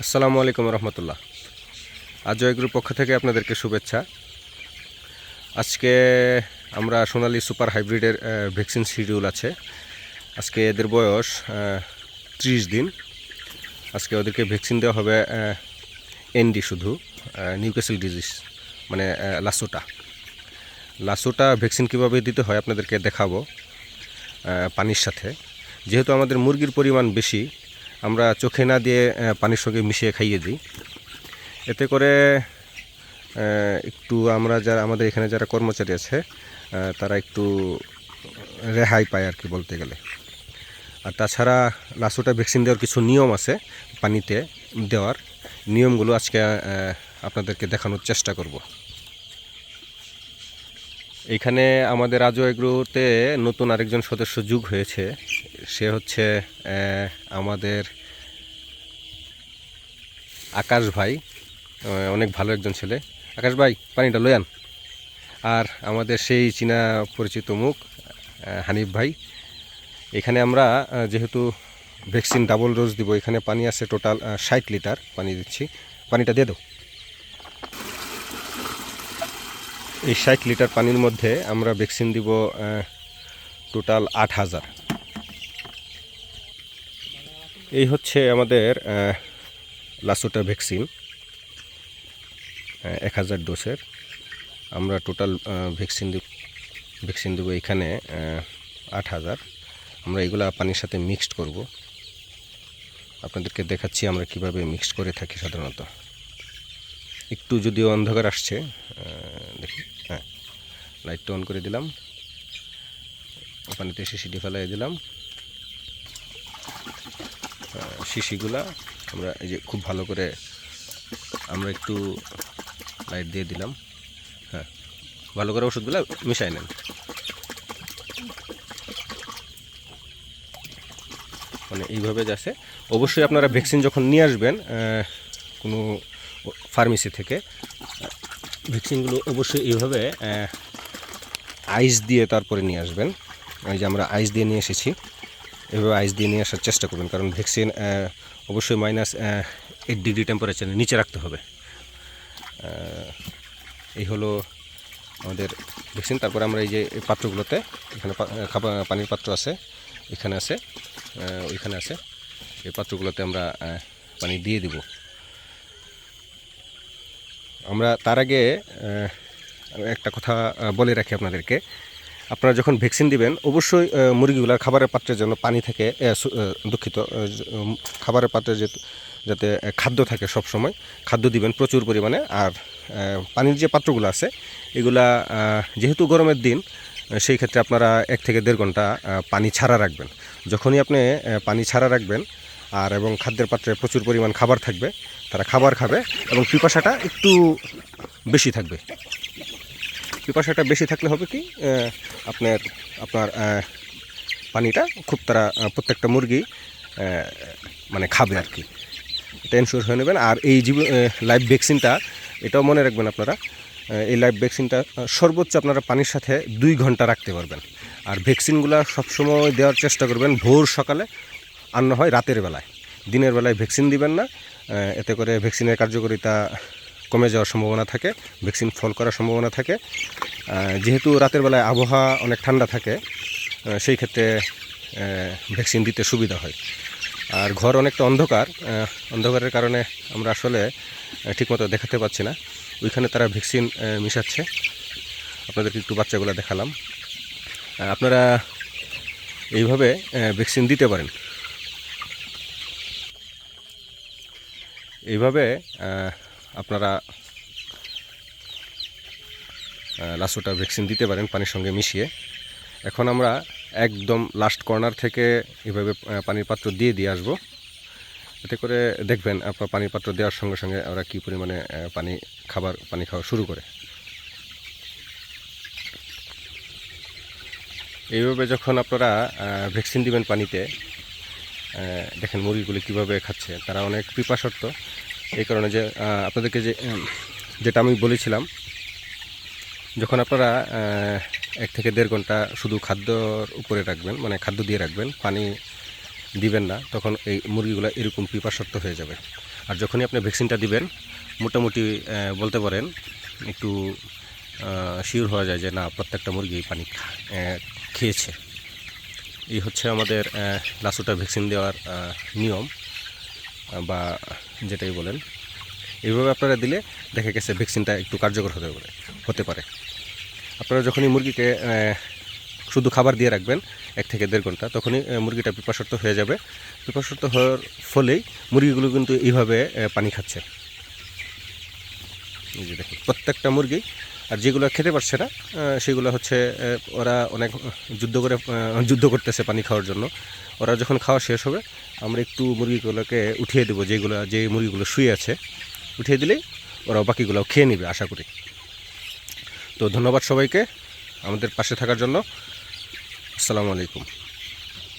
আসসালামু আলাইকুম রহমতুল্লাহ। আজয় গ্রুপ পক্ষ থেকে আপনাদেরকে শুভেচ্ছা। আজকে আমরা সোনালি সুপার হাইব্রিডের ভ্যাকসিন শিডিউল আছে। আজকে এদের বয়স ত্রিশ দিন। আজকে ওদেরকে ভ্যাকসিন দেওয়া হবে এনডি শুধু নিউক্যাসেল ডিজিজ মানে লাসোটা। লাসোটা ভ্যাকসিন কীভাবে দিতে হয় আপনাদেরকে দেখাবো পানির সাথে। যেহেতু আমাদের মুরগির পরিমাণ বেশি আমরা চোখে না দিয়ে পানির সঙ্গে মিশিয়ে খাইয়ে দিই। এতে করে একটু আমরা যারা, আমাদের এখানে যারা কর্মচারী আছে তারা একটু রেহাই পায় আর কি বলতে গেলে। আর তাছাড়া লাসোটা ভ্যাকসিন দেওয়ার কিছু নিয়ম আছে পানিতে দেওয়ার। নিয়মগুলো আজকে আপনাদেরকে দেখানোর চেষ্টা করব। এখানে আমাদের আজও এগ্রোতে নতুন আরেকজন সদস্য যুগ হয়েছে। সে হচ্ছে আমাদের আকাশ ভাই। অনেক ভালো একজন ছেলে। আকাশ ভাই, পানিটা লয়ান আর আমাদের সেই চীনা পরিচিত মুখ হানিফ ভাই। এখানে আমরা যেহেতু ভ্যাকসিন ডাবল ডোজ দিব, এখানে পানি আছে টোটাল ষাট লিটার পানি দিচ্ছি। পানিটা দিয়ে দাও। এই ষাট লিটার পানির মধ্যে আমরা ভ্যাকসিন দিব টোটাল আট হাজার। এই হচ্ছে আমাদের লাসোটা ভ্যাকসিন এক হাজার ডোসের আমরা টোটাল ভ্যাকসিন দিব, ভ্যাকসিন দেবো এখানে আট হাজার। আমরা এগুলা পানির সাথে মিক্সড করব। আপনাদেরকে দেখাচ্ছি আমরা কীভাবে মিক্সড করে থাকি সাধারণত। একটু যদিও অন্ধকার আসছে দেখি হ্যাঁ লাইটটা অন করে দিলাম। পানিতে শিশিটি ফেলাই দিলাম। শিশিগুলা আমরা এই যে খুব ভালো করে আমরা একটু লাইট দিয়ে দিলাম। হ্যাঁ ভালো করে ওষুধগুলো মিশাই নেন। মানে এইভাবে যাচ্ছে। অবশ্যই আপনারা ভ্যাকসিন যখন নিয়ে আসবেন কোনো ফার্মেসি থেকে। ভ্যাকসিনগুলো অবশ্যই এইভাবে আইস দিয়ে তারপরে নিয়ে আসবেন। এই যে আমরা আইস দিয়ে নিয়ে এসেছি। এভাবে আইস দিয়ে নিয়ে আসার চেষ্টা করবেন, কারণ ভ্যাকসিন অবশ্যই মাইনাস এইট ডিগ্রি টেম্পারেচারের নিচে রাখতে হবে। এই হলো আমাদের ভ্যাকসিন। তারপরে আমরা এই যে পাত্রগুলোতে, এখানে খাবার, পানির পাত্র আছে, এখানে আছে ওইখানে আছে। এই পাত্রগুলোতে আমরা পানি দিয়ে দিব। আমরা তার আগে একটা কথা বলে রাখি আপনাদেরকে। আপনারা যখন ভ্যাকসিন দিবেন, অবশ্যই মুরগিগুলার খাবারের পাত্রের জন্য পানি থাকে দুঃখিত খাবারের পাত্রে যে, যাতে খাদ্য থাকে সব সময় খাদ্য দিবেন প্রচুর পরিমাণে। আর পানির যে পাত্রগুলো আছে, এগুলা যেহেতু গরমের দিন সেই ক্ষেত্রে আপনারা এক থেকে দেড় ঘণ্টা পানি ছাড়া রাখবেন। যখনই আপনি পানি ছাড়া রাখবেন আর এবং খাদ্যের পাত্রে প্রচুর পরিমাণ খাবার থাকবে, তারা খাবার খাবে এবং পিপাসাটা একটু বেশি থাকবে। পিপাসাটা বেশি থাকলে হবে কি আপনার আপনার পানিটা খুব তারা প্রত্যেকটা মুরগি মানে খাবে আর কি। এটা এনশিওর হয়ে নেবেন। আর এই জীব লাইভ ভ্যাকসিনটা এটাও মনে রাখবেন আপনারা এই লাইভ ভ্যাকসিনটা সর্বোচ্চ আপনারা পানির সাথে দুই ঘণ্টা রাখতে পারবেন। আর ভ্যাকসিনগুলো সবসময় দেওয়ার চেষ্টা করবেন ভোর সকালে আর না হয় রাতের বেলায়। দিনের বেলায় ভ্যাকসিন দিবেন না এতে করে ভ্যাকসিনের কার্যকারিতা কমে যাওয়ার সম্ভাবনা থাকে, ভ্যাকসিন ফল করার সম্ভাবনা থাকে। যেহেতু রাতের বেলায় আবহাওয়া অনেক ঠান্ডা থাকে সেই ক্ষেত্রে ভ্যাকসিন দিতে সুবিধা হয়। আর ঘর অনেকটা অন্ধকার অন্ধকারের কারণে আমরা আসলে ঠিকমতো দেখাতে পাচ্ছি না। ওইখানে তারা ভ্যাকসিন মিশাচ্ছে। আপনাদেরকে একটু বাচ্চাগুলো দেখালাম। আপনারা এইভাবে ভ্যাকসিন দিতে পারেন। এইভাবে আপনারা লাসোটা ভ্যাকসিন দিতে পারেন পানির সঙ্গে মিশিয়ে। এখন আমরা একদম লাস্ট কর্নার থেকে এভাবে পানির পাত্র দিয়ে দিয়ে আসব। এতে করে দেখবেন আপনার পানির পাত্র দেওয়ার সঙ্গে সঙ্গে ওরা কী পরিমাণে পানি খাবার, পানি খাওয়া শুরু করে। এইভাবে যখন আপনারা ভ্যাকসিন দিবেন পানিতে দেখেন মুরগিগুলি কীভাবে খাচ্ছে। তারা অনেক পিপাসর্ত। এই কারণে যে আপনাদেরকে যে যেটা আমি বলেছিলাম, যখন আপনারা এক থেকে দেড় ঘণ্টা শুধু খাদ্যর উপরে রাখবেন মানে খাদ্য দিয়ে রাখবেন, পানি দিবেন না, তখন এই মুরগিগুলো এরকম পিপাসর্ত হয়ে যাবে। আর যখনই আপনি ভ্যাকসিনটা দিবেন, মোটামুটি বলতে পারেন, একটু শিওর হওয়া যায় যে না, প্রত্যেকটা মুরগি পানি খেয়েছে। এই হচ্ছে আমাদের লাসুটা ভ্যাকসিন দেওয়ার নিয়ম বা যেটাই বলেন। এইভাবে আপনারা দিলে দেখা গেছে ভ্যাকসিনটা একটু কার্যকর হতে পারে হতে পারে। আপনারা যখনই মুরগিকে শুধু খাবার দিয়ে রাখবেন, এক থেকে দেড় ঘণ্টা, তখনই মুরগিটা পিপাসর্ত হয়ে যাবে। পিপাসর্ত হওয়ার ফলেই মুরগিগুলো কিন্তু এইভাবে পানি খাচ্ছে। এই যে দেখুন, প্রত্যেকটা মুরগি আর যেগুলো খেতে পারছে না সেগুলো হচ্ছে ওরা অনেক যুদ্ধ করে যুদ্ধ করতেছে পানি খাওয়ার জন্য। ওরা যখন খাওয়া শেষ হবে, আমরা একটু মুরগিগুলোকে উঠিয়ে দেবো, যেগুলো, যে মুরগিগুলো শুয়ে আছে, উঠিয়ে দিলেই ওরা বাকিগুলো খেয়ে নেবে, আশা করি। তো ধন্যবাদ সবাইকে আমাদের পাশে থাকার জন্য। আসসালামু আলাইকুম।